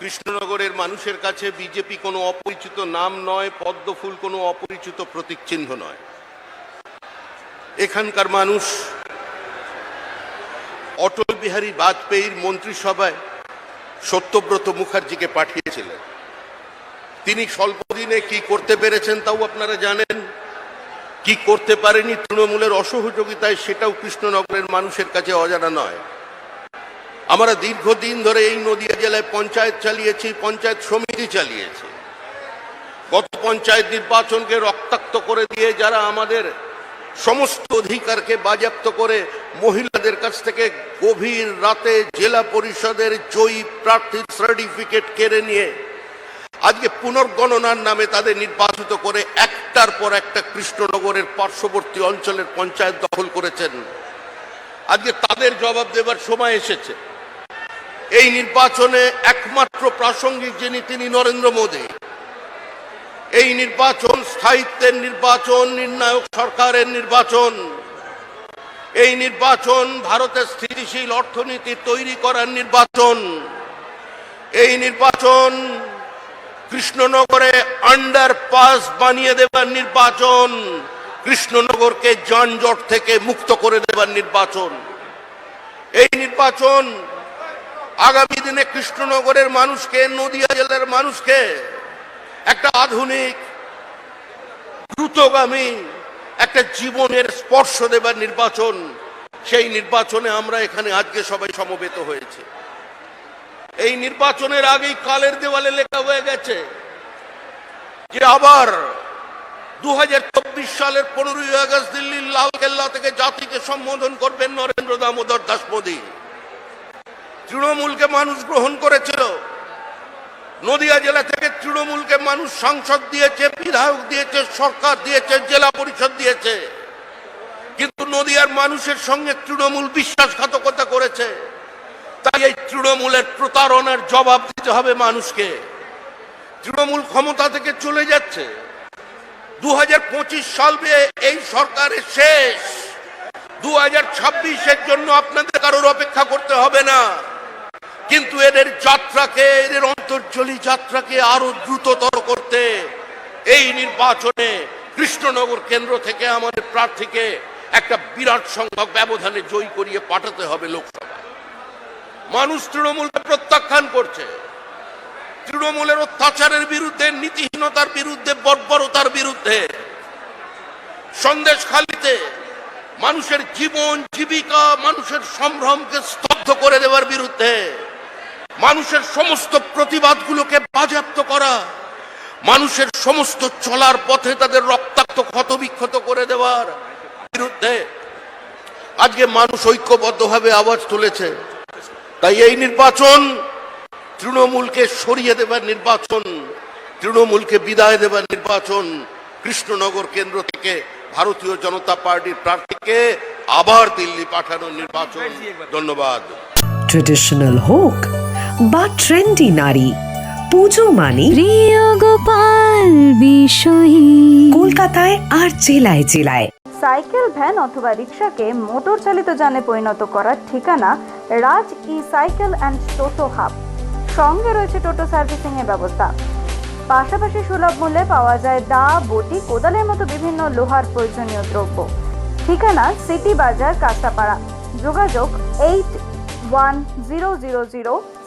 কৃষ্ণনগরের মানুষের কাছে বিজেপি কোনো অপরিচিত নাম নয় পদ্মফুল কোনো অপরিচিত প্রতীক চিহ্ন নয়। এখানকার মানুষ অটল বিহারী বাজপেয়ীর মন্ত্রিসভায় সত্যব্রত মুখার্জিকে পাঠিয়েছিলেন। তিনি স্বল্প দিনে কি করতে পেরেছেন তাও আপনারা জানেন? কি করতে পারেনি তৃণমূলের অসহযোগিতায় সেটাও কৃষ্ণনগরের মানুষের কাছে অজানা নয়। আমরা দীর্ঘদিন ধরে এই নদিয়া জেলায় পঞ্চায়েত চালিয়েছি, পঞ্চায়েত সমিতি চালিয়েছি। গত পঞ্চায়েত নির্বাচনকে রক্তাক্ত করে দিয়ে যারা আমাদের সমস্ত অধিকারকে বাজেয়াপ্ত করে মহিলাদের কাছ থেকে গভীর রাতে জেলা পরিষদের জয়ী প্রার্থীর সার্টিফিকেট কেড়ে নিয়ে আজকে পুনর্গণনার নামে তাদের নির্বাচিত করে একটার পর একটা কৃষ্ণনগরের পার্শ্ববর্তী অঞ্চলের পঞ্চায়েত দখল করেছেন। আজকে তাদের জবাব দেবার সময় এসেছে। এই নির্বাচনে একমাত্র প্রাসঙ্গিক যিনি তিনি নরেন্দ্র মোদী। এই নির্বাচন স্থায়িত্বের নির্বাচন, নির্ণায়ক সরকারের নির্বাচন। এই নির্বাচন ভারতের স্থিতিশীল অর্থনীতি তৈরি করার নির্বাচন। এই নির্বাচন কৃষ্ণনগরে আন্ডার পাস বানিয়ে দেবার নির্বাচন, কৃষ্ণনগরকে যানজট থেকে মুক্ত করে দেবার নির্বাচন। এই নির্বাচন আগামী দিনে কৃষ্ণনগরের মানুষকে, নদিয়া জেলার মানুষকে একটা আধুনিক, দ্রুতগামী, একটা জীবনের স্পর্শ দেবার নির্বাচন, সেই নির্বাচনে আমরা এখানে আজকে সবাই সমবেত হয়েছে। এই নির্বাচনের আগেই কালের দেওয়ালে লেখা হয়ে গেছে যে আবার দু হাজার চব্বিশ সালের পনেরোই আগস্ট দিল্লির লালকেল্লা থেকে জাতিকে সম্বোধন করবেন নরেন্দ্র দামোদর দাস মোদী। তৃণমূলকে মানুষ গ্রহণ করেছিল। নদিয়া জেলা থেকে তৃণমূলকে মানুষ সংসদ দিয়েছে, বিধায়ক দিয়েছে, সরকার দিয়েছে, জেলা পরিষদ দিয়েছে। কিন্তু নদিয়ার মানুষের সঙ্গে তৃণমূল বিশ্বাসঘাতকতা করেছে। তাই এই তৃণমূলের প্রতারণার জবাব দিতে হবে মানুষকে। তৃণমূল ক্ষমতা থেকে চলে যাচ্ছে। দু সাল এই সরকারের শেষ। দু ছাব্বিশের জন্য আপনাদের কারোর অপেক্ষা করতে হবে না। কিন্তু এদের যাত্রাকে, এদের অন্তর্জলী যাত্রাকে আরও দ্রুততর করতে এই নির্বাচনে কৃষ্ণনগর কেন্দ্র থেকে আমাদের প্রার্থীকে একটা বিরাট সংখ্যক ব্যবধানে জয়ী করিয়ে পাঠাতে হবে লোকসভা। মানুষ তৃণমূলকে প্রত্যাখ্যান করছে। তৃণমূলের অত্যাচারের বিরুদ্ধে, নীতিহীনতার বিরুদ্ধে, বর্বরতার বিরুদ্ধে সন্দেশখালিতে মানুষের জীবন, জীবিকা, মানুষের সম্ভ্রমকে স্তব্ধ করে দেওয়ার বিরুদ্ধে মানুষের সমস্ত প্রতিবাদগুলোকে বাজেয়াপ্ত করা, মানুষের সমস্ত চলার পথে তাদের রক্তাক্ত, ক্ষতবিক্ষত করে দেওয়ার বিরুদ্ধে আজকে মানুষ ঐক্যবদ্ধভাবে আওয়াজ তুলেছে। তাই এই নির্বাচন তৃণমূলকে সরিয়ে দেবার নির্বাচন, তৃণমূলকে বিদায় দেবার নির্বাচন, কৃষ্ণনগর কেন্দ্র থেকে ভারতীয় জনতা পার্টির প্রার্থীকে আবার দিল্লি পাঠানোর নির্বাচন। ধন্যবাদ। ট্রেডিশনাল হোক বা ট্রেন্ডি নারী। পুজো মানে প্রিয় গোপাল বিষয়ী। কলকাতায় আর জেলায় জেলায়। সাইকেল ভ্যান অথবা রিক্সাকে মোটর চালিত যানে পরিণত করার ঠিকানা Raj e cycle and toto hub. সঙ্গে রয়েছে টোটো সার্ভিসিং এর ব্যবস্থা। পাশাপাশি সুলভ মূল্যে পাওয়া যায় দা বটি কোদালের মতো বিভিন্ন লোহার প্রয়োজনীয় দ্রব্য। ঠিকানা সিটি বাজার কাঁচাপাড়া। যোগাযোগ eight one zero zero zero